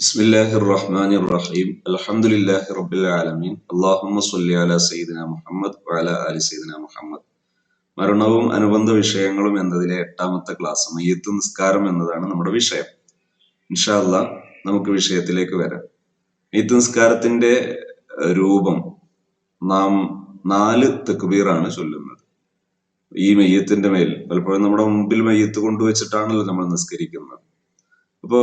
بسم الله الرحمن الرحيم الحمد لله رب العالمين اللهم صل على سيدنا മുഹമ്മദ് وعلى آل سيدنا മുഹമ്മദ് മരണവും അനുബന്ധ വിഷയങ്ങളും എന്നതിലെ എട്ടാമത്തെ ക്ലാസ് മയ്യത്ത് നിസ്കാരം എന്നതാണ് നമ്മുടെ വിഷയം ഇൻഷാല്ല നമുക്ക് വിഷയത്തിലേക്ക് വരാം മയ്യത്ത് നിസ്കാരത്തിന്റെ ഏഹ്, രൂപം നാം നാല് തെക്കുബീറാണ് ചൊല്ലുന്നത് ഈ മയ്യത്തിന്റെ മേൽ പലപ്പോഴും നമ്മുടെ മുമ്പിൽ മയ്യത്ത് കൊണ്ടുവച്ചിട്ടാണല്ലോ നമ്മൾ നിസ്കരിക്കുന്നത് അപ്പോ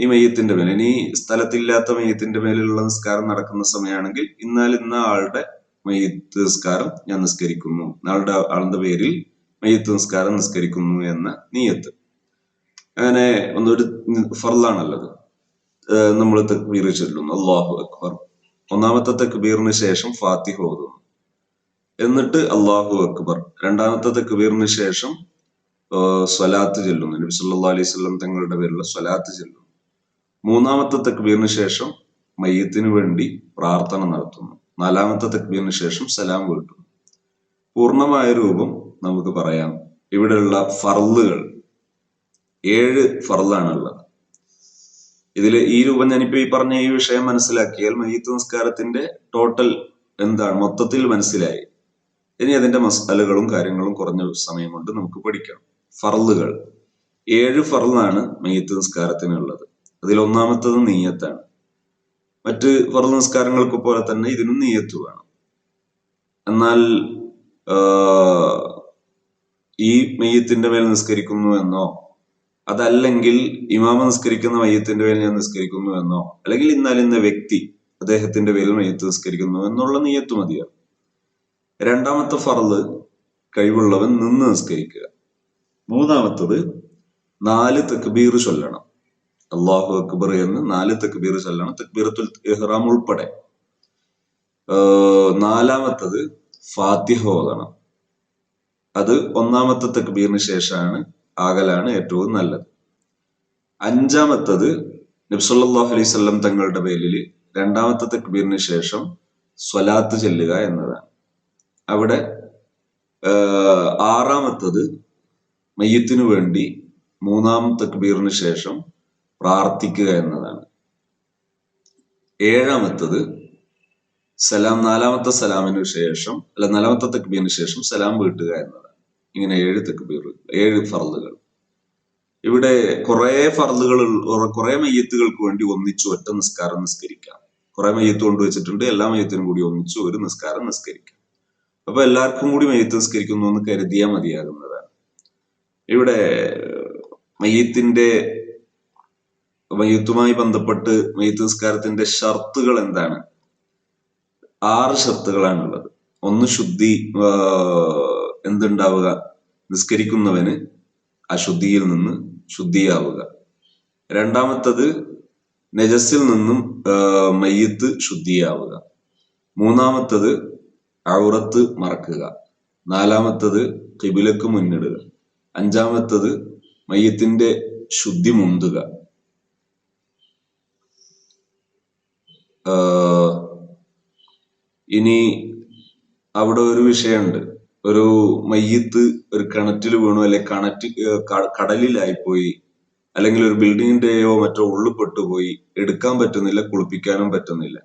ഈ മെയ്യത്തിന്റെ മേൽ ഇനി സ്ഥലത്തില്ലാത്ത മെയ്യത്തിന്റെ മേലുള്ള നിസ്കാരം നടക്കുന്ന സമയമാണെങ്കിൽ ഇന്നാൽ ഇന്ന ആളുടെ മെയ്യത്ത് നിസ്കാരം ഞാൻ നിസ്കരിക്കുന്നു. ആളുടെ ആളുടെ പേരിൽ മെയ്യത്ത് നിസ്കാരം നിസ്കരിക്കുന്നു എന്ന നീയത്ത്. അങ്ങനെ ഒന്നൊരു ഫർലാണല്ലത് നമ്മൾ തക്ബീർ ചൊല്ലുന്നു. അള്ളാഹു അക്ബർ. ഒന്നാമത്തെ തക്ബീറിന് ശേഷം ഫാത്തിഹ ഓതുന്നു. എന്നിട്ട് അള്ളാഹു അക്ബർ. രണ്ടാമത്തെ തക്ബീറിന് ശേഷം സ്വലാത്ത് ചെല്ലുന്നു. നബി സല്ലാ അലൈഹി വസല്ലം തങ്ങളുടെ പേരിലുള്ള സ്വലാത്ത് ചെല്ലുന്നു. മൂന്നാമത്തെ തക്ബീറിന് ശേഷം മയ്യത്തിന് വേണ്ടി പ്രാർത്ഥന നടത്തുന്നു. നാലാമത്തെ തക്ബീറിന് ശേഷം സലാം വീട്ടുന്നു. പൂർണമായ രൂപം നമുക്ക് പറയാം. ഇവിടെയുള്ള ഫർലുകൾ ഏഴ് ഫർളാണുള്ളത് ഇതിൽ ഈ രൂപം ഞാനിപ്പോ ഈ പറഞ്ഞ ഈ വിഷയം മനസ്സിലാക്കിയാൽ മയ്യത്ത് നിസ്കാരത്തിന്റെ ടോട്ടൽ എന്താണ്? മൊത്തത്തിൽ മനസ്സിലായി. ഇനി അതിന്റെ മസാലകളും കാര്യങ്ങളും കുറഞ്ഞ സമയം കൊണ്ട് നമുക്ക് പഠിക്കാം. ഫർളുകൾ ഏഴ് ഫറലാണ് മെയ്യത്ത് നിസ്കാരത്തിനുള്ളത്. അതിൽ ഒന്നാമത്തത് നെയ്യത്താണ്. മറ്റ് ഫറൽ നിസ്കാരങ്ങൾക്ക് പോലെ തന്നെ ഇതിനും നെയ്യത്ത് വേണം. എന്നാൽ ഈ മെയ്യത്തിന്റെ മേൽ നിസ്കരിക്കുന്നു എന്നോ അതല്ലെങ്കിൽ ഇമാമ നിസ്കരിക്കുന്ന മയ്യത്തിന്റെ പേരിൽ ഞാൻ നിസ്കരിക്കുന്നു എന്നോ അല്ലെങ്കിൽ ഇന്നാൽ ഇന്ന വ്യക്തി അദ്ദേഹത്തിന്റെ പേരിൽ മയ്യത്ത് നിസ്കരിക്കുന്നു എന്നുള്ള നീയത്ത് മതിയാണ് രണ്ടാമത്തെ ഫറൽ കഴിവുള്ളവൻ നിന്ന് നിസ്കരിക്കുക. മൂന്നാമത്തത് നാല് തക്ബീർ ചൊല്ലണം. അള്ളാഹു അക്ബർ എന്ന് നാല് തക്ബീർ ചൊല്ലണം. തക്ബീറത്തുൽ ഇഹ്റാം ഉൾപ്പെടെ. നാലാമത്തത് ഫാത്തിഹ ഓതണം. അത് ഒന്നാമത്തെ തക്ബീറിന് ശേഷമാണ് ആകലാണ് ഏറ്റവും നല്ലത്. അഞ്ചാമത്തത് നബ്സല്ലാഹു അലൈഹി സ്വല്ലം തങ്ങളുടെ പേരിൽ രണ്ടാമത്തെ തക്ബീറിന് ശേഷം സ്വലാത്ത് ചെല്ലുക എന്നതാണ്. അവിടെ ആറാമത്തത് മയ്യത്തിനു വേണ്ടി മൂന്നാം തക്ബീറിന് ശേഷം പ്രാർത്ഥിക്കുക എന്നതാണ്. ഏഴാമത്തത് സലാം നാലാമത്തെ സലാമിന് ശേഷം അല്ല നാലാമത്തെ തക്ബീറിന് ശേഷം സലാം വീട്ടുക എന്നതാണ്. ഇങ്ങനെ ഏഴ് തക്ബീർ ഏഴ് ഫറലുകൾ ഇവിടെ കുറെ ഫറലുകൾ കുറെ മയ്യത്തുകൾക്ക് വേണ്ടി ഒന്നിച്ചു ഒറ്റ നിസ്കാരം നിസ്കരിക്കാം. കുറെ മയ്യത്ത് കൊണ്ടുവച്ചിട്ടുണ്ട് എല്ലാ മയ്യത്തിനും കൂടി ഒന്നിച്ചു ഒരു നിസ്കാരം നിസ്കരിക്കാം. അപ്പൊ എല്ലാവർക്കും കൂടി മയ്യത്ത് നിസ്കരിക്കുന്നു എന്ന് കരുതിയാൽ മതിയാകുന്നതാണ് ഇവിടെ മയ്യത്തിന്റെ മയ്യത്തുമായി ബന്ധപ്പെട്ട് മയ്യത്ത് നിസ്കാരത്തിന്റെ ഷർത്തുകൾ എന്താണ്? ആറ് ഷർത്തുകളാണുള്ളത്. ഒന്ന് ശുദ്ധി എന്തുണ്ടാവുക? നിസ്കരിക്കുന്നവന് അശുദ്ധിയിൽ നിന്ന് ശുദ്ധിയാവുക. രണ്ടാമത്തത് നജസിൽ നിന്നും മയ്യത്ത് ശുദ്ധിയാവുക. മൂന്നാമത്തത് ഔറത്ത് മറക്കുക. നാലാമത്തത് കിബിലക്ക് മുന്നിടുക. അഞ്ചാമത്തത് മയ്യത്തിന്റെ ശുദ്ധി മുന്തുക. ഇനി അവിടെ ഒരു വിഷയമുണ്ട്. ഒരു മയ്യത്ത് ഒരു കിണറ്റിൽ വീണു അല്ലെ കണറ്റ് കടലിലായിപ്പോയി അല്ലെങ്കിൽ ഒരു ബിൽഡിങ്ങിന്റെയോ മറ്റോ ഉള്ളിൽ പെട്ടുപോയി എടുക്കാൻ പറ്റുന്നില്ല കുളിപ്പിക്കാനും പറ്റുന്നില്ല.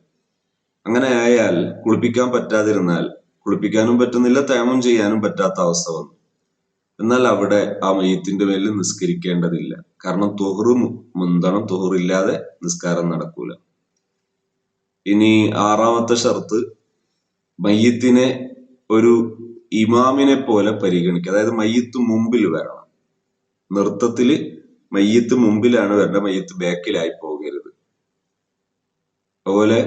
അങ്ങനെ ആയാൽ കുളിപ്പിക്കാൻ പറ്റാതിരുന്നാൽ കുളിപ്പിക്കാനും പറ്റുന്നില്ല തേമം ചെയ്യാനും പറ്റാത്ത അവസ്ഥ വന്നു. എന്നാൽ അവിടെ ആ മയ്യത്തിന്റെ മേലിൽ നിസ്കരിക്കേണ്ടതില്ല. കാരണം തൊഹറ് മുന്തണം തൊഹറില്ലാതെ നിസ്കാരം നടക്കൂല. ഇനി ആറാമത്തെ ഷർത്ത് മയ്യത്തിനെ ഒരു ഇമാമിനെ പോലെ പരിഗണിക്കുക. അതായത് മയ്യത്ത് മുമ്പിൽ വരണം. നൃത്തത്തിൽ മയ്യത്ത് മുമ്പിലാണ് വരേണ്ടത്. മയ്യത്ത് ബാക്കിലായി പോകരുത്. അതുപോലെ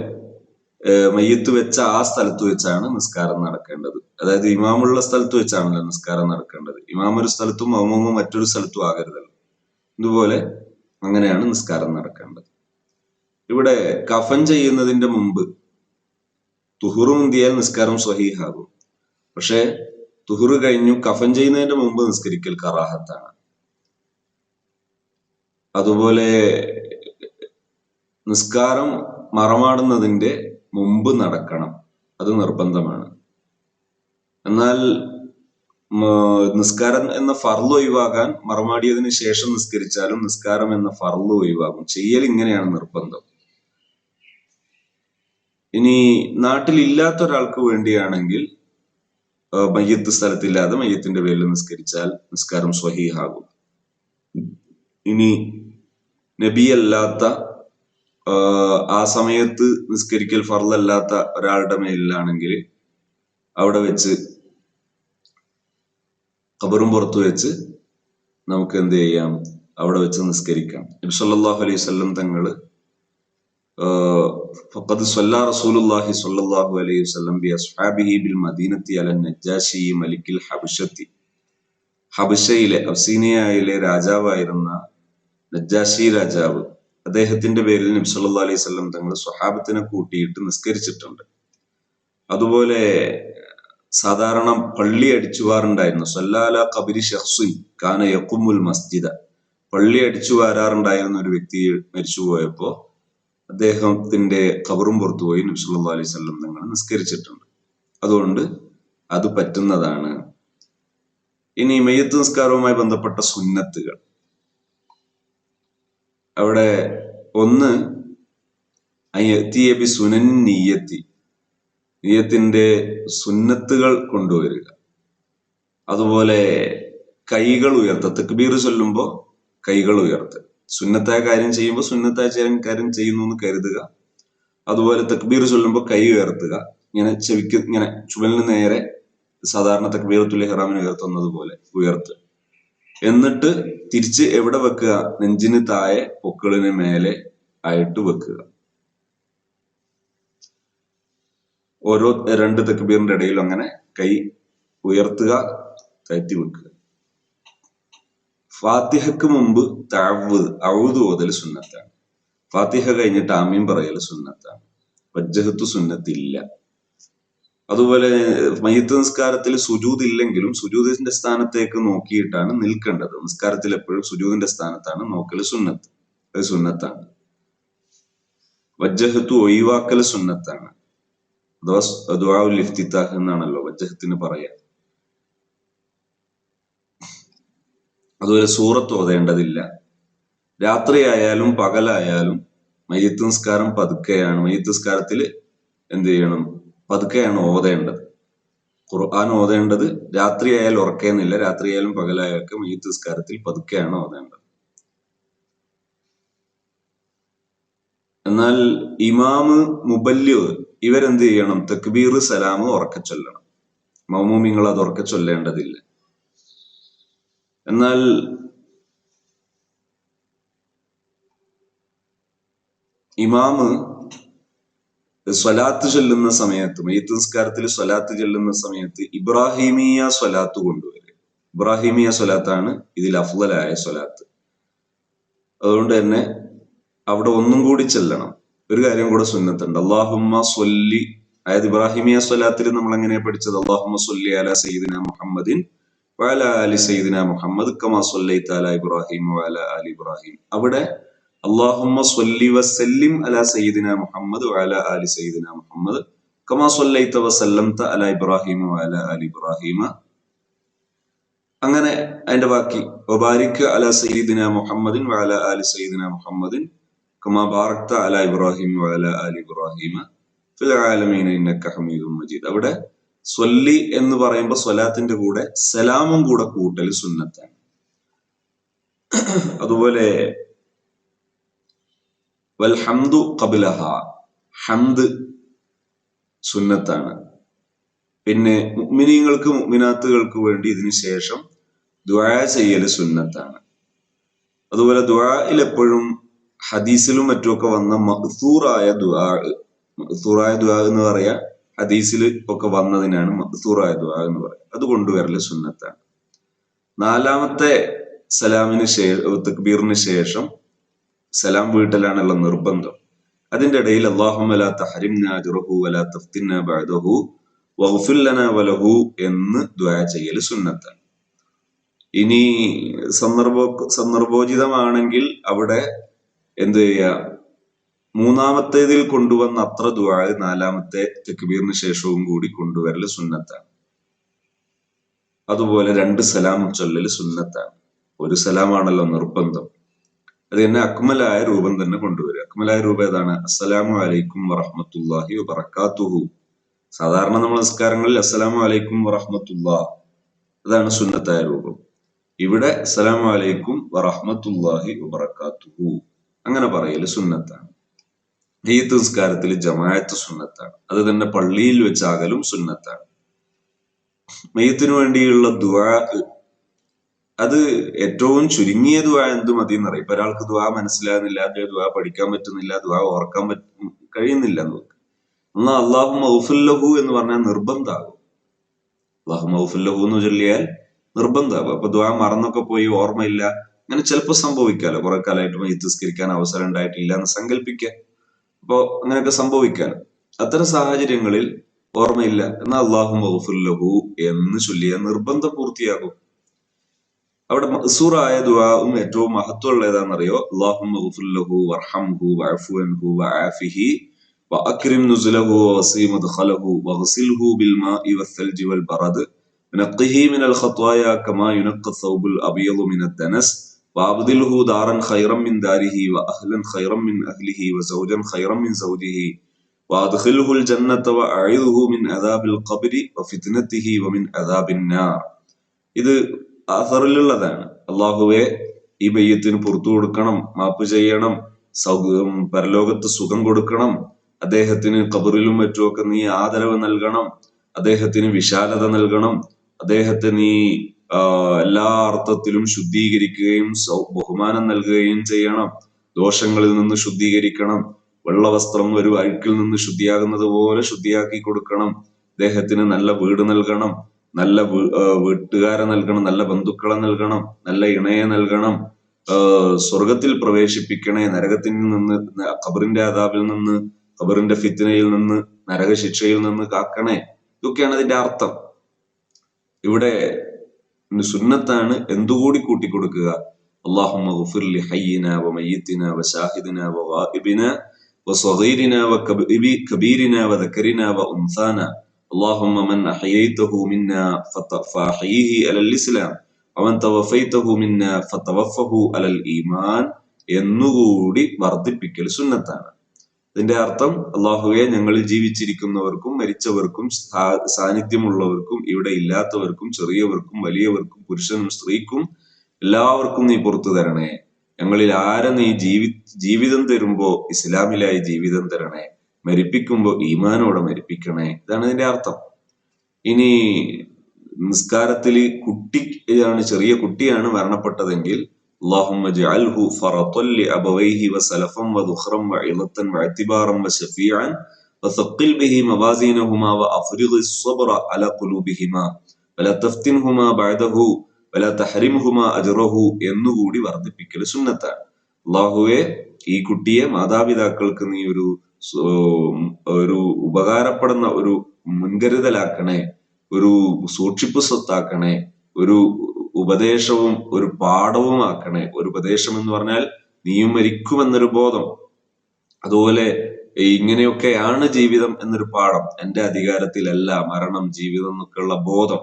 മയ്യത്ത് വെച്ച ആ സ്ഥലത്ത് വെച്ചാണ് നിസ്കാരം നടക്കേണ്ടത്. അതായത് ഇമാമുള്ള സ്ഥലത്ത് വെച്ചാണല്ലോ നിസ്കാരം നടക്കേണ്ടത്. ഇമാം ഒരു സ്ഥലത്തും മമൂമ മറ്റൊരു സ്ഥലത്തും ആകരുതല്ലോ. ഇതുപോലെ അങ്ങനെയാണ് നിസ്കാരം നടക്കേണ്ടത്. ഇവിടെ കഫൻ ചെയ്യുന്നതിന്റെ മുമ്പ് തുഹുറു മുന്തിയാൽ നിസ്കാരം സ്വഹീഹാകും. പക്ഷേ തുഹുറ് കഴിഞ്ഞു കഫൻ ചെയ്യുന്നതിന്റെ മുമ്പ് നിസ്കരിക്കൽ കറാഹത്താണ്. അതുപോലെ നിസ്കാരം മറമാടുന്നതിന്റെ മുമ്പ് നടക്കണം. അത് നിർബന്ധമാണ്. എന്നാൽ നിസ്കാരം എന്ന ഫർൾ ഒഴിവാകാൻ മറമാടിയതിനു ശേഷം നിസ്കരിച്ചാലും നിസ്കാരം എന്ന ഫർൾ ഒഴിവാകും. ചെയ്യൽ ഇങ്ങനെയാണ് നിർബന്ധം. ഇനി നാട്ടിലില്ലാത്ത ഒരാൾക്ക് വേണ്ടിയാണെങ്കിൽ മയ്യത്ത് സ്ഥലത്തില്ലാതെ മയ്യത്തിന്റെ പേരിൽ നിസ്കരിച്ചാൽ നിസ്കാരം സ്വഹീഹാകും. ഇനി നബിയല്ലാത്ത ആ സമയത്ത് നിസ്കരിക്കൽ ഫർലല്ലാത്ത ഒരാളുടെ മേലിലാണെങ്കിൽ അവിടെ വെച്ച് ഖബറും പുറത്തു വെച്ച് നമുക്ക് എന്ത് ചെയ്യാം? അവിടെ വെച്ച് നിസ്കരിക്കാം. നബി സല്ലല്ലാഹു അലൈഹി വസല്ലം തങ്ങൾ ഫഖദ് സല്ല റസൂലുള്ളാഹി സ്വല്ലല്ലാഹു അലൈഹി വസല്ലം ബി അസ്ഹാബിഹി ബിൽ മദീനത്തി അല നജാഷി മലിക്കിൽ ഹബശത്തി. ഹബശയിലെ അബ്സീനിയയിലെ രാജാവായിരുന്ന നജ്ജാശി രാജാവ് അദ്ദേഹത്തിന്റെ പേരിൽ നബി സല്ലല്ലാഹു അലൈഹി സ്വലം തങ്ങൾ സ്വഹാബത്തിനെ കൂട്ടിയിട്ട് നിസ്കരിച്ചിട്ടുണ്ട്. അതുപോലെ സാധാരണ പള്ളി അടിച്ചുവാറുണ്ടായിരുന്നു. സല്ലാല കബിരി ഷഹ്സുൻ കാന യക്കുമുൽ മസ്ജിദ. പള്ളി അടിച്ചു വാരാറുണ്ടായിരുന്ന ഒരു വ്യക്തി മരിച്ചുപോയപ്പോ അദ്ദേഹത്തിന്റെ കബറും പുറത്തുപോയി നബ്സല്ലാ അലൈഹി സ്വല്ലം തങ്ങൾ നിസ്കരിച്ചിട്ടുണ്ട്. അതുകൊണ്ട് അത് പറ്റുന്നതാണ്. ഇനി മെയ്യത്ത് നിസ്കാരവുമായി ബന്ധപ്പെട്ട സുന്നത്തുകൾ. അവിടെ ഒന്ന് അയ്യത്തിയബി സുനൻ നീയത്തി. നീയത്തിന്റെ സുന്നത്തുകൾ കൊണ്ടുവരിക. അതുപോലെ കൈകൾ ഉയർത്ത. തെക്കുബീർ ചൊല്ലുമ്പോൾ കൈകൾ ഉയർത്തുക സുന്നത്തായ കാര്യം ചെയ്യുമ്പോൾ സുന്നത്തായ കാര്യം ചെയ്യുന്നു എന്ന് കരുതുക. അതുപോലെ തക്ബീർ ചൊല്ലുമ്പോൾ കൈ ഉയർത്തുക. ഇങ്ങനെ ചെവിക്ക് ഇങ്ങനെ ചുവലിന് നേരെ സാധാരണ തക്ബീറത്തുൽ ഹെറാമിന് ഉയർത്തുന്നത് പോലെ ഉയർത്തുക. എന്നിട്ട് തിരിച്ച് എവിടെ വെക്കുക? നെഞ്ചിന് താഴെ പൊക്കിളിന് മേലെ ആയിട്ട് വെക്കുക. ഓരോ രണ്ട് തക്ബീറിന്റെ ഇടയിൽ അങ്ങനെ കൈ ഉയർത്തുക കയറ്റി വെക്കുക. ഫാത്തിഹക്ക് മുമ്പ് താവ് ഔദ് ഓതൽ സുന്നത്താണ്. ഫാത്തിഹ കഴിഞ്ഞിട്ട് ആമീൻ പറയൽ സുന്നത്താണ്. വജ്ജഹത്തു സുന്നത്തില്ല അതുപോലെ മയ്യത്ത് നിസ്കാരത്തിൽ സുജൂദ് ഇല്ലെങ്കിലും സുജൂദിന്റെ സ്ഥാനത്തേക്ക് നോക്കിയിട്ടാണ് നിൽക്കേണ്ടത്. നിസ്കാരത്തിൽ എപ്പോഴും സുജൂദിന്റെ സ്ഥാനത്താണ് നോക്കൽ സുന്നത്ത്. അത് സുന്നത്താണ്. വജ്ജഹത്തു ഒഴിവാക്കൽ സുന്നത്താണ്. അഥവാ ദുആഉൽ എന്നാണല്ലോ വജ്ജഹത്തിന് പറയാ. അതുപോലെ സൂറത്ത് ഓതേണ്ടതില്ല. രാത്രിയായാലും പകലായാലും മയ്യത്ത് നിസ്കാരം പതുക്കെയാണ്. മയ്യത്ത് നിസ്കാരത്തിൽ എന്ത് ചെയ്യണം? പതുക്കെയാണ് ഓതേണ്ടത്. ഖുർആൻ ഓതേണ്ടത് രാത്രിയായാലും ഉറക്കേന്നില്ല രാത്രിയായാലും പകലായാലും ഈ നിസ്കാരത്തിൽ പതുക്കെയാണ് ഓതേണ്ടത്. എന്നാൽ ഇമാമ് മുബല്യു ഇവരെന്ത് ചെയ്യണം? തക്ബീർ സലാം ഉറക്കെ ചൊല്ലണം. മൗമൂമിങ്ങൾ അത് ഉറക്കെ ചൊല്ലേണ്ടതില്ല. എന്നാൽ ഇമാമ് സ്വലാത്ത് ചൊല്ലുന്ന സമയത്ത് മയ്യത്ത് നിസ്കാരത്തിൽ സ്വലാത്ത് ചൊല്ലുന്ന സമയത്ത് ഇബ്രാഹിമിയ സ്വലാത്ത് കൊണ്ടുവരിക. ഇബ്രാഹിമിയ സ്വലാത്താണ് ഇതിൽ അഫ്ലലായ സ്വലാത്ത്. അതുകൊണ്ട് തന്നെ അവിടെ ഒന്നും കൂടി ചെല്ലണം. ഒരു കാര്യം കൂടെ സുന്നത്തുണ്ട്. അള്ളാഹുമ്മ സൊല്ലി അതായത് ഇബ്രാഹിമിയ സ്വലാത്തിൽ നമ്മൾ എങ്ങനെ പഠിച്ചത്? അള്ളാഹുമ്മ സൊല്ലി അല സയ്യിദിന മുഹമ്മദിൻ വാല അലി സയ്യിദിന മുഹമ്മദ് കമാ സൊല്ലൈത്ത അല ഇബ്രാഹിം വാല അലി ഇബ്രാഹിം. അവിടെ അള്ളാഹുമ്മ സൊല്ലി വസല്ലിം അല സയ്യിദിന മുഹമ്മദ് വാല അലി സയ്യിദിന മുഹമ്മദ്. കമാ സൊല്ലൈത്ത വസല്ലംത അല ഇബ്രാഹിം വാല അലി ഇബ്രാഹിമ. അങ്ങനെ അതിന്റെ ബാക്കി വബാരിക് അല സയ്യിദിന മുഹമ്മദിൻ വാല അലി സയ്യിദിന മുഹമ്മദിൻ. കമാ ബാറക്ത അല ഇബ്രാഹിം വാല അലി ഇബ്രാഹിമ. ഫിൽ ആലമീന ഇന്നക ഹമീദും മജീദ്. അവിടെ സ്വല്ലി എന്ന് പറയുമ്പോൾ സ്വലാത്തിന്റെ കൂടെ സലാമും കൂടെ കൂട്ടൽ സുന്നത്താണ്. അതുപോലെ വൽഹംദു കബിലഹ ഹംദ് സുന്നത്താണ്. പിന്നെ മുഗ്മിനീങ്ങൾക്ക് മുഗ്മിനാത്തുകൾക്ക് വേണ്ടി ഇതിനു ശേഷം ദ്വാ ചെയ്യൽ സുന്നത്താണ്. അതുപോലെ ദ്വായിൽ എപ്പോഴും ഹദീസിലും മറ്റുമൊക്കെ വന്ന മഖ്സൂറായ ദുആ മഖ്സൂറായ ദുആ എന്ന് പറയാ ഹദീസിൽ ഒക്കെ വന്നതിനാണ് മഖ്സൂറായ ദ്വാ എന്ന് പറയുക അത് കൊണ്ടുവരൽ സുന്നത്താണ്. നാലാമത്തെ സലാമിന് ശേഷം തക്ബീറിന് ശേഷം സലാം വീട്ടലാണുള്ള നിർബന്ധം. അതിന്റെ ഇടയിൽ അള്ളാഹു എന്ന് ചെയ്യൽ സുന്നത്താണ്. ഇനി സന്ദർഭോ സന്ദർഭോചിതമാണെങ്കിൽ അവിടെ എന്ത് ചെയ്യുക മൂന്നാമത്തേതിൽ കൊണ്ടുവന്ന അത്ര ദുആ നാലാമത്തെ തെക്കുബീറിന് ശേഷവും കൂടി കൊണ്ടുവരൽ സുന്നത്താണ്. അതുപോലെ രണ്ട് സലാം ചൊല്ലൽ സുന്നത്താണ്. ഒരു സലാമാണല്ലോ നിർബന്ധം. അത് തന്നെ അക്മലായ രൂപം തന്നെ കൊണ്ടുവരിക. അക്മലായ രൂപം ഏതാണ്? അസ്സലാമു അലൈക്കും വറഹമത്തുല്ലാഹി വറക്കാത്തുഹു സാധാരണ നമ്മൾ നമസ്കാരങ്ങളിൽ അസ്സലാമു അലൈക്കും വറഹമത്തുല്ലാ അതാണ് സുന്നത്തായ രൂപം. ഇവിടെ അസ്സലാമു അലൈക്കും വറഹമത്തുല്ലാഹി വറക്കാത്തുഹു അങ്ങനെ പറയൽ സുന്നത്താണ്. ഈ നിസ്കാരത്തിൽ ജമായത്ത് സുന്നത്താണ്. അത് തന്നെ പള്ളിയിൽ വെച്ചാകലും സുന്നത്താണ്. മെയ്യത്തിനു വേണ്ടിയുള്ള ദുആ അത് ഏറ്റവും ചുരുങ്ങിയ ദുവാ എന്ത് മതി എന്നറിയാം ഇപ്പൊ ഒരാൾക്ക് ദുവാ മനസ്സിലാകുന്നില്ല അതിന്റെ ദുആ പഠിക്കാൻ പറ്റുന്നില്ല ദുവാ ഓർക്കാൻ പറ്റും കഴിയുന്നില്ല നമുക്ക്. എന്നാൽ അള്ളാഹു മൗഫുല്ലഹു എന്ന് പറഞ്ഞാൽ നിർബന്ധമാകും അള്ളാഹു മൗഫുല്ലഹു എന്ന് ചൊല്ലിയാൽ നിർബന്ധമാകും അപ്പൊ ദുവാ മറന്നൊക്കെ പോയി ഓർമ്മയില്ല അങ്ങനെ ചിലപ്പോൾ സംഭവിക്കാലോ? കുറെ കാലമായിട്ട് മയ്യത്തിസ്കരിക്കാൻ അവസരം ഉണ്ടായിട്ടില്ല എന്ന് സങ്കല്പിക്കാം അപ്പോ അങ്ങനെയൊക്കെ സംഭവിക്കാലോ? അത്തരം സാഹചര്യങ്ങളിൽ ഓർമ്മയില്ല. എന്നാൽ അള്ളാഹു മൗഫുല്ലഹു എന്ന് ചൊല്ലിയാൽ നിർബന്ധം പൂർത്തിയാകും. അവിടെ മസൂറായ ദുആവും ഏറ്റവും മഹത്വമുള്ള ഏതാണെന്നറിയോ അള്ളാഹു മൗഫുല്ലഹു വർഹംഹു വഅഫു അൻഹു വആഫിഹി وأكرم نزله ووسيم مدخله واغسله بالماء والثلج والبرد ونقه من الخطايا كما ينقى الثوب الأبيض من الدنس وأبدله دارا خيرا من داره وأهلا خيرا من أهله وزوجا خيرا من زوجه وأدخله الجنة وأعيذه من عذاب القبر وفتنته ومن عذاب النار ഇത് ആസറിലുള്ളതാണ് അള്ളാഹുവെ ഈ ബയ്യത്തിന് പുറത്തു കൊടുക്കണം മാപ്പ് ചെയ്യണം സൗഖ്യം പരലോകത്ത് സുഖം കൊടുക്കണം അദ്ദേഹത്തിന് കബറിലും മറ്റുമൊക്കെ നീ ആദരവ് നൽകണം അദ്ദേഹത്തിന് വിശാലത നൽകണം അദ്ദേഹത്തെ നീ എല്ലാ അർത്ഥത്തിലും ശുദ്ധീകരിക്കുകയും ബഹുമാനം നൽകുകയും ചെയ്യണം ദോഷങ്ങളിൽ നിന്ന് ശുദ്ധീകരിക്കണം വെള്ളവസ്ത്രം ഒരു അഴുക്കിൽ നിന്ന് ശുദ്ധിയാകുന്നത് പോലെ ശുദ്ധിയാക്കി കൊടുക്കണം അദ്ദേഹത്തിന് നല്ല വീട് നൽകണം നല്ല വീട്ടുകാരെ നൽകണം നല്ല ബന്ധുക്കളെ നൽകണം നല്ല ഇണയെ നൽകണം സ്വർഗത്തിൽ പ്രവേശിപ്പിക്കണേ നരകത്തിൽ നിന്ന് ഖബറിന്റെ ആദാബിൽ നിന്ന് ഖബറിന്റെ ഫിത്തിനയിൽ നിന്ന് നരകശിക്ഷയിൽ നിന്ന് കാക്കണേ ഇതൊക്കെയാണ് അതിന്റെ അർത്ഥം ഇവിടെ സുന്നത്താണ് എന്തുകൂടി കൂട്ടിക്കൊടുക്കുക اللهم اغفر لحينا وميتنا وشاهدنا وغائبنا وصغيرنا وكبيرنا وذكرنا وأنثانا اللهم من أحييته منا فأحييه على الإسلام ومن توفيته منا فتوفه على الإيمان എന്നുകൂടി വർദ്ധിപ്പിക്കൽ സുന്നത്താണ് ഇതിന്റെ അർത്ഥം അള്ളാഹുവെ ഞങ്ങളിൽ ജീവിച്ചിരിക്കുന്നവർക്കും മരിച്ചവർക്കും സാന്നിധ്യമുള്ളവർക്കും ഇവിടെ ഇല്ലാത്തവർക്കും ചെറിയവർക്കും വലിയവർക്കും പുരുഷനും സ്ത്രീക്കും എല്ലാവർക്കും നീ പുറത്തു തരണേ ഞങ്ങളിൽ ആരെ നീ ജീവി ജീവിതം തരുമ്പോ ഇസ്ലാമിലായി ജീവിതം തരണേ മരിപ്പിക്കുമ്പോ ഈമാനോടെ മരിപ്പിക്കണേ ഇതാണ് ഇതിന്റെ അർത്ഥം ഇനി നിസ്കാരത്തിൽ കുട്ടിയാണ് ചെറിയ കുട്ടിയാണ് മരണപ്പെട്ടതെങ്കിൽ اللهم اجعله فرطا لأبويه وسلفا وذخرا وعظة واعتبارا وشفيعا وثقل به موازينهما وأفرغ الصبر على قلوبهما ولا تفتنهما بعده ولا تحرمهما أجره എന്നുകൂടി വർദ്ധിപ്പിക്കൽ സുന്നത്താണ് അള്ളാഹുവെ ഈ കുട്ടിയെ മാതാപിതാക്കൾക്ക് നീ ഒരു ഒരു ഉപകാരപ്പെടുന്ന ഒരു മുൻകരുതലാക്കണേ ഒരു സൂക്ഷിപ്പ് സ്വത്താക്കണേ ഒരു ഉപദേശവും ഒരു പാഠവും ആക്കണേ ഒരു ഉപദേശം എന്ന് പറഞ്ഞാൽ നീയും മരിക്കുമെന്നൊരു ബോധം. അതുപോലെ ഇങ്ങനെയൊക്കെയാണ് ജീവിതം എന്നൊരു പാഠം. എന്റെ അധികാരത്തിലല്ല മരണം ജീവിതം എന്നൊക്കെയുള്ള ബോധം.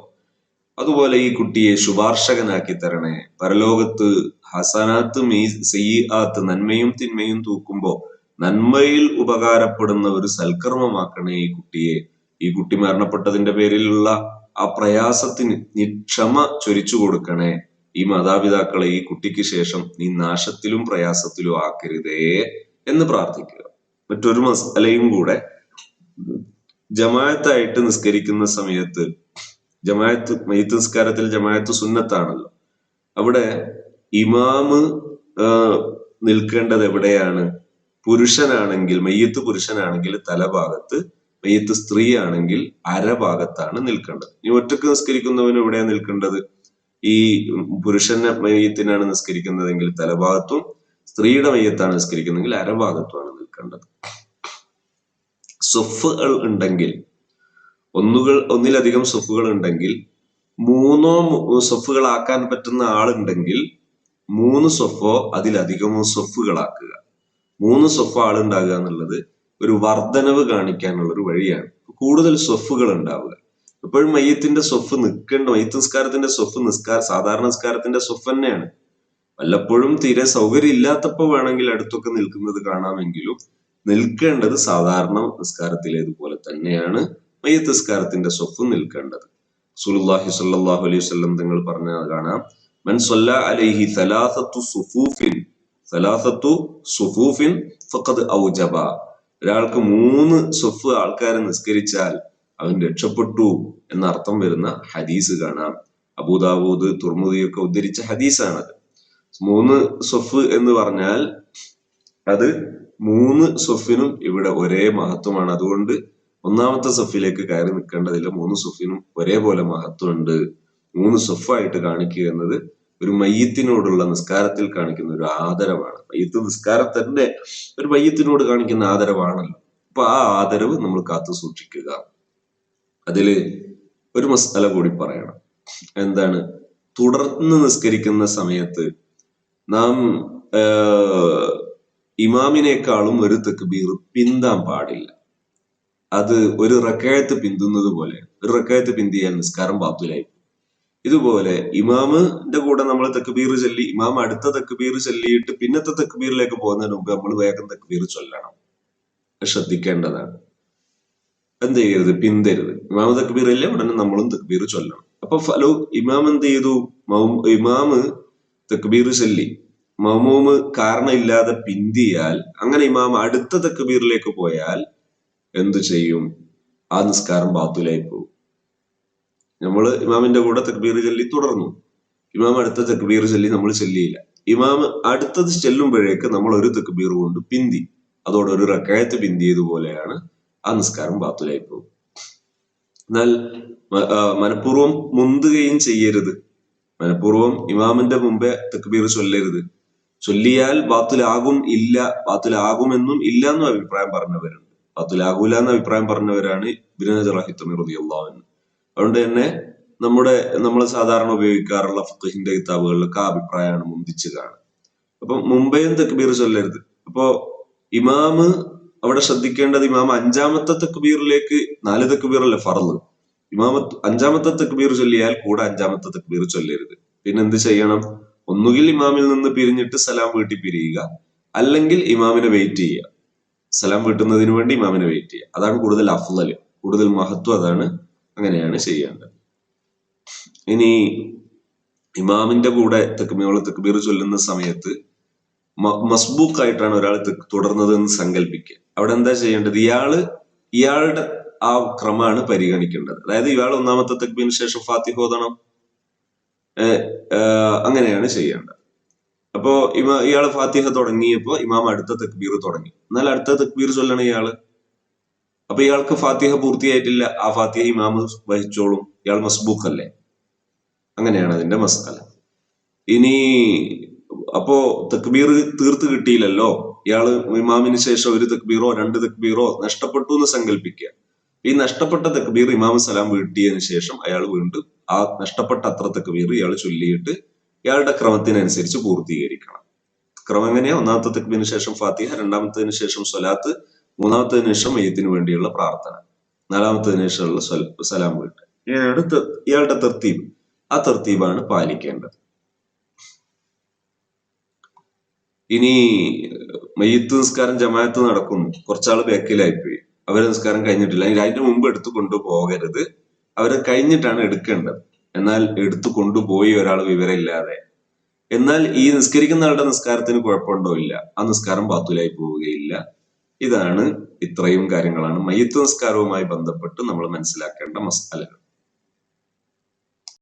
അതുപോലെ ഈ കുട്ടിയെ ശുപാർശകനാക്കി തരണേ. പരലോകത്ത് ഹസനാത്ത് മീ സയ്യാത്ത് നന്മയും തിന്മയും തൂക്കുമ്പോ നന്മയിൽ ഉപകാരപ്പെടുന്ന ഒരു സൽക്കർമ്മമാക്കണേ ഈ കുട്ടിയെ. ഈ കുട്ടി മരണപ്പെട്ടതിന്റെ പേരിലുള്ള ആ പ്രയാസത്തിന് നീ ക്ഷമ ചൊരിച്ചു കൊടുക്കണേ. ഈ മാതാപിതാക്കളെ ഈ കുട്ടിക്ക് ശേഷം നീ നാശത്തിലും പ്രയാസത്തിലും ആക്കരുതേ എന്ന് പ്രാർത്ഥിക്കുക. മറ്റൊരു മസലയും കൂടെ. ജമായത്തായിട്ട് നിസ്കരിക്കുന്ന സമയത്ത് ജമായത്ത് മെയ്ത്ത് നിസ്കാരത്തിൽ ജമായത്ത് സുന്നത്താണല്ലോ. അവിടെ ഇമാമ് നിൽക്കേണ്ടത് എവിടെയാണ്? പുരുഷനാണെങ്കിൽ മെയ്യത്ത് പുരുഷനാണെങ്കിൽ തലഭാഗത്ത് മെയ്യത്ത് സ്ത്രീ ആണെങ്കിൽ അരഭാഗത്താണ് നിൽക്കേണ്ടത്. ഇനി ഒറ്റയ്ക്ക് നിസ്കരിക്കുന്നവന് എവിടെയാണ് നിൽക്കേണ്ടത്? ഈ പുരുഷന്റെ മെയ്യത്തിനാണ് നിസ്കരിക്കുന്നതെങ്കിൽ തലഭാഗത്തും സ്ത്രീയുടെ മെയ്യത്താണ് നിസ്കരിക്കുന്നതെങ്കിൽ അരഭാഗത്തുമാണ് നിൽക്കേണ്ടത്. സ്വഫുകൾ ഉണ്ടെങ്കിൽ ഒന്നുകൾ ഒന്നിലധികം സ്വഫുകൾ ഉണ്ടെങ്കിൽ മൂന്നോ സൊഫുകളാക്കാൻ പറ്റുന്ന ആളുണ്ടെങ്കിൽ മൂന്ന് സൊഫോ അതിലധികമോ സൊഫുകളാക്കുക മൂന്ന് സ്വഫ് ആളുണ്ടാകുക എന്നുള്ളത് ഒരു വർധനവ് കാണിക്കാനുള്ള ഒരു വഴിയാണ്. കൂടുതൽ സ്വഫുകൾ ഉണ്ടാവുക. എപ്പോഴും മയ്യത്തിന്റെ സ്വഫ് നിൽക്കേണ്ട മയ്യത്ത് നിസ്കാരത്തിന്റെ സ്വഫ് നിസ്കാര സാധാരണ നിസ്കാരത്തിന്റെ സ്വഫ് തന്നെയാണ്. വല്ലപ്പോഴും തീരെ സൗകര്യം ഇല്ലാത്തപ്പോ വേണമെങ്കിൽ അടുത്തൊക്കെ നിൽക്കുന്നത് കാണാമെങ്കിലും നിൽക്കേണ്ടത് സാധാരണ നിസ്കാരത്തിലേതുപോലെ തന്നെയാണ് മയ്യത്ത് നിസ്കാരത്തിന്റെ സ്വഫ് നിൽക്കേണ്ടത്. സുലുല്ലാഹി സല്ലാഹു അലൈഹി വസല്ലം തങ്ങൾ പറഞ്ഞ കാണാം. മൻ സൊല്ല അലൈഹി സലാസത്തു സുഫൂഫിൻ സലാസത്തു സുഫൂഫിൻ ഫഖദ് ഔജബ. ഒരാൾക്ക് മൂന്ന് സുഫ് ആൾക്കാരെ നിസ്കരിച്ചാൽ അവൻ രക്ഷപ്പെട്ടു എന്ന അർത്ഥം വരുന്ന ഹദീസ് കാണാം. അബൂദാവൂദ് തുർമുദിയൊക്കെ ഉദ്ധരിച്ച ഹദീസാണത്. മൂന്ന് സൊഫ് എന്ന് പറഞ്ഞാൽ അത് മൂന്ന് സൊഫിനും ഇവിടെ ഒരേ മഹത്വമാണ്. അതുകൊണ്ട് ഒന്നാമത്തെ സഫിലേക്ക് കയറി നിൽക്കേണ്ടതില്ല. മൂന്ന് സഫിനും ഒരേപോലെ മഹത്വമുണ്ട്. മൂന്ന് സൊഫായിട്ട് കാണിക്കുക എന്നത് ഒരു മയ്യത്തിനോടുള്ള നിസ്കാരത്തിൽ കാണിക്കുന്ന ഒരു ആദരവാണ്. മയ്യത്ത് നിസ്കാരത്തിന്റെ ഒരു മയ്യത്തിനോട് കാണിക്കുന്ന ആദരവാണല്ലോ. അപ്പൊ ആ ആദരവ് നമ്മൾ കാത്തു സൂക്ഷിക്കുക. അതിൽ ഒരു മസാല കൂടി പറയണം. എന്താണ്? തുടർന്ന് നിസ്കരിക്കുന്ന സമയത്ത് നാം ഇമാമിനേക്കാളും ഒരു തെക്കുബീർ പിന്താൻ പാടില്ല. അത് ഒരു റക്കായത്ത് പിന്തുന്നത് പോലെ ഒരു റക്കായത്ത് പിന്തിയാൽ നിസ്കാരം ബാത്തുലായി ഇതുപോലെ ഇമാമിന്റെ കൂടെ നമ്മൾ തെക്കുബീർ ചൊല്ലി ഇമാം അടുത്ത തെക്കുബീർ ചൊല്ലിയിട്ട് പിന്നത്തെ തെക്കുബീറിലേക്ക് പോകുന്നതിന് മുമ്പ് നമ്മൾ വേഗം തെക്കുബീർ ചൊല്ലണം. ശ്രദ്ധിക്കേണ്ടതാണ്. എന്ത് ചെയ്യരുത്? പിന്തരുത്. ഇമാമ് തക്ബീർ അല്ലേ ഉടനെ നമ്മളും തക്ബീർ ചൊല്ലണം. അപ്പൊ ഫലോ ഇമാം എന്ത് ചെയ്തു? ഇമാമ് തക്ബീർ ചൊല്ലി. മമൂമ് കാരണമില്ലാതെ പിന്തിയാൽ അങ്ങനെ ഇമാം അടുത്ത തക്ബീറിലേക്ക് പോയാൽ എന്തു ചെയ്യും? ആ നിസ്കാരം ബാത്തുലായി പോകും. നമ്മൾ ഇമാമിന്റെ കൂടെ തക്ബീർ ചൊല്ലി തുടർന്നു. ഇമാം അടുത്ത തക്ബീർ ചൊല്ലി നമ്മൾ ചൊല്ലിയില്ല. ഇമാം അടുത്തത് ചെല്ലുമ്പോഴേക്ക് നമ്മൾ ഒരു തക്ബീർ കൊണ്ട് പിന്തി. അതോടെ ഒരു റക്കായത്ത് പിന്തിയതുപോലെയാണ് ആ നിസ്കാരം ബാത്തുലായി പോകും എന്നാൽ മനഃപൂർവം മുന്തുകയും ചെയ്യരുത്. മനഃപൂർവം ഇമാമിന്റെ മുമ്പേ തക്ബീർ ചൊല്ലരുത്. ചൊല്ലിയാൽ ബാത്തുലാകും ഇല്ല ബാത്തുലാകുമെന്നും ഇല്ല എന്നും അഭിപ്രായം പറഞ്ഞവരുണ്ട്. ബാത്തുലാകൂല എന്ന അഭിപ്രായം പറഞ്ഞവരാണ് റളിയല്ലാഹു അതുകൊണ്ട് തന്നെ നമ്മുടെ നമ്മൾ സാധാരണ ഉപയോഗിക്കാറുള്ള ഫുഹിന്റെ കിതാബുകളിലൊക്കെ അഭിപ്രായമാണ് മുന്തിച്ച് കാണുക. അപ്പൊ മുംബൈയും തക്ബീർ ചൊല്ലരുത്. അപ്പോ ഇമാമ് അവിടെ ശ്രദ്ധിക്കേണ്ടത് ഇമാം അഞ്ചാമത്തെ തക്ബീറിലേക്ക് നാല് തക്ബീറല്ല ഫറന്ന് ഇമാമ അഞ്ചാമത്തെ തക്ബീർ ചൊല്ലിയാൽ കൂടെ അഞ്ചാമത്തെ തക്ബീർ ചൊല്ലരുത്. പിന്നെ എന്ത് ചെയ്യണം? ഒന്നുകിൽ ഇമാമിൽ നിന്ന് പിരിഞ്ഞിട്ട് സലാം വീട്ടി പിരിയുക. അല്ലെങ്കിൽ ഇമാമിനെ വെയിറ്റ് ചെയ്യുക. സലാം വീട്ടുന്നതിന് വേണ്ടി ഇമാമിനെ വെയിറ്റ് ചെയ്യുക. അതാണ് കൂടുതൽ അഫ്ലല് കൂടുതൽ മഹത്വം അതാണ് അങ്ങനെയാണ് ചെയ്യേണ്ടത്. ഇനി ഇമാമിന്റെ കൂടെ തെക്കുമിയോൾ തെക്കുബീർ ചൊല്ലുന്ന സമയത്ത് മസ്ബൂക്കായിട്ടാണ് ഒരാൾ തുടർന്നത് എന്ന് സങ്കല്പിക്കുക അവിടെ എന്താ ചെയ്യേണ്ടത്? ഇയാൾ ഇയാളുടെ ആ ക്രമമാണ് പരിഗണിക്കേണ്ടത്. അതായത് ഇയാൾ ഒന്നാമത്തെ തെക്ബീന് ശേഷം ഫാത്തി ഹോതണം അങ്ങനെയാണ് ചെയ്യേണ്ടത്. അപ്പോ ഇമ ഇയാൾ ഫാത്തിഹ തുടങ്ങിയപ്പോ ഇമാം അടുത്ത തക്ബീർ തുടങ്ങി. എന്നാൽ അടുത്ത തക്ബീർ ചൊല്ലണം ഇയാൾ അപ്പൊ ഇയാൾക്ക് ഫാത്തിഹ പൂർത്തിയായിട്ടില്ല. ആ ഫാത്തിഹ ഇമാം വഹിച്ചോളും. ഇയാൾ മസ്ബൂക്ക് അല്ലേ അങ്ങനെയാണ് അതിന്റെ മസ്കല ഇനി അപ്പോ തക്ബീർ തീർത്ത് കിട്ടിയില്ലല്ലോ? ഇയാൾ ഇമാമിന് ശേഷം ഒരു തക്ബീറോ രണ്ട് തക്ബീറോ നഷ്ടപ്പെട്ടു എന്ന് സങ്കല്പിക്കുക. ഈ നഷ്ടപ്പെട്ട തക്ബീർ ഇമാം സലാം വീട്ടിയതിനു ശേഷം അയാൾ വീണ്ടും ആ നഷ്ടപ്പെട്ട അത്ര തക്ബീർ ഇയാൾ ചൊല്ലിയിട്ട് ഇയാളുടെ ക്രമത്തിനനുസരിച്ച് പൂർത്തീകരിക്കണം. ക്രമം എങ്ങനെയാ? ഒന്നാമത്തെ തക്ബീറിന് ശേഷം ഫാത്തിഹ രണ്ടാമത്തതിന് ശേഷം സ്വലാത്ത് മൂന്നാമത്തതിന് ശേഷം മെയ്യത്തിന് വേണ്ടിയുള്ള പ്രാർത്ഥന. നാലാമത്തതിന് ശേഷമുള്ള സലാം വീട്ട്. ഇങ്ങനെയാണ് ഇയാളുടെ തർത്തീബ്. ആ തർത്തീബാണ് പാലിക്കേണ്ടത്. ഇനി മയ്യത്ത് നിസ്കാരം ജമാഅത്ത് നടക്കുന്നു. കുറച്ചാൾ ബേക്കിലായിപ്പോയി. അവരെ നിസ്കാരം കഴിഞ്ഞിട്ടില്ല. അതിന്റെ മുമ്പ് എടുത്തു കൊണ്ടുപോകരുത്. അവരെ കഴിഞ്ഞിട്ടാണ് എടുക്കേണ്ടത്. എന്നാൽ എടുത്തു കൊണ്ടുപോയി ഒരാൾ വിവരമില്ലാതെ. എന്നാൽ ഈ നിസ്കരിക്കുന്ന ആളുടെ നിസ്കാരത്തിന് കുഴപ്പമുണ്ടോ? ഇല്ല. ആ നിസ്കാരം ബാത്തുലായി പോവുകയില്ല. ഇതാണ് ഇത്രയും കാര്യങ്ങളാണ് മയ്യത്ത് നിസ്കാരവുമായി ബന്ധപ്പെട്ട് നമ്മൾ മനസ്സിലാക്കേണ്ട മസാലകൾ.